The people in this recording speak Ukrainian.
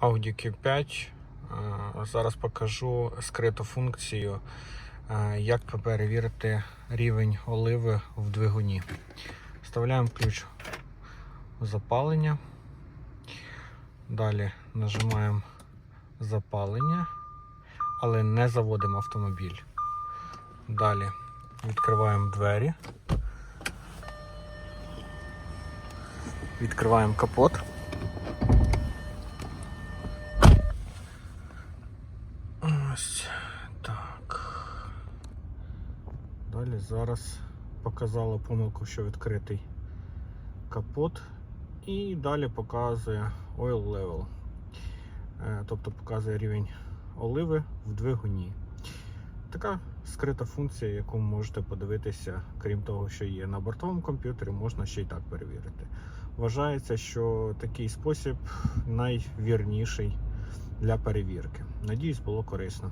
Audi Q5. Е, Зараз покажу скриту функцію, е, як перевірити рівень оливи в двигуні. Вставляємо ключ в запалення. Далі нажимаємо запалення, але не заводимо автомобіль. Далі відкриваємо двері. Відкриваємо капот. Ось так. Далі зараз показала помилку, що відкритий капот. І далі показує oil level. Е, Тобто показує рівень оливи в двигуні. Така скрита функція, яку можете подивитися, крім того, що є на бортовому комп'ютері, можна ще й так перевірити. Вважається, що такий спосіб найвірніший для перевірки. Надіюсь, було корисно.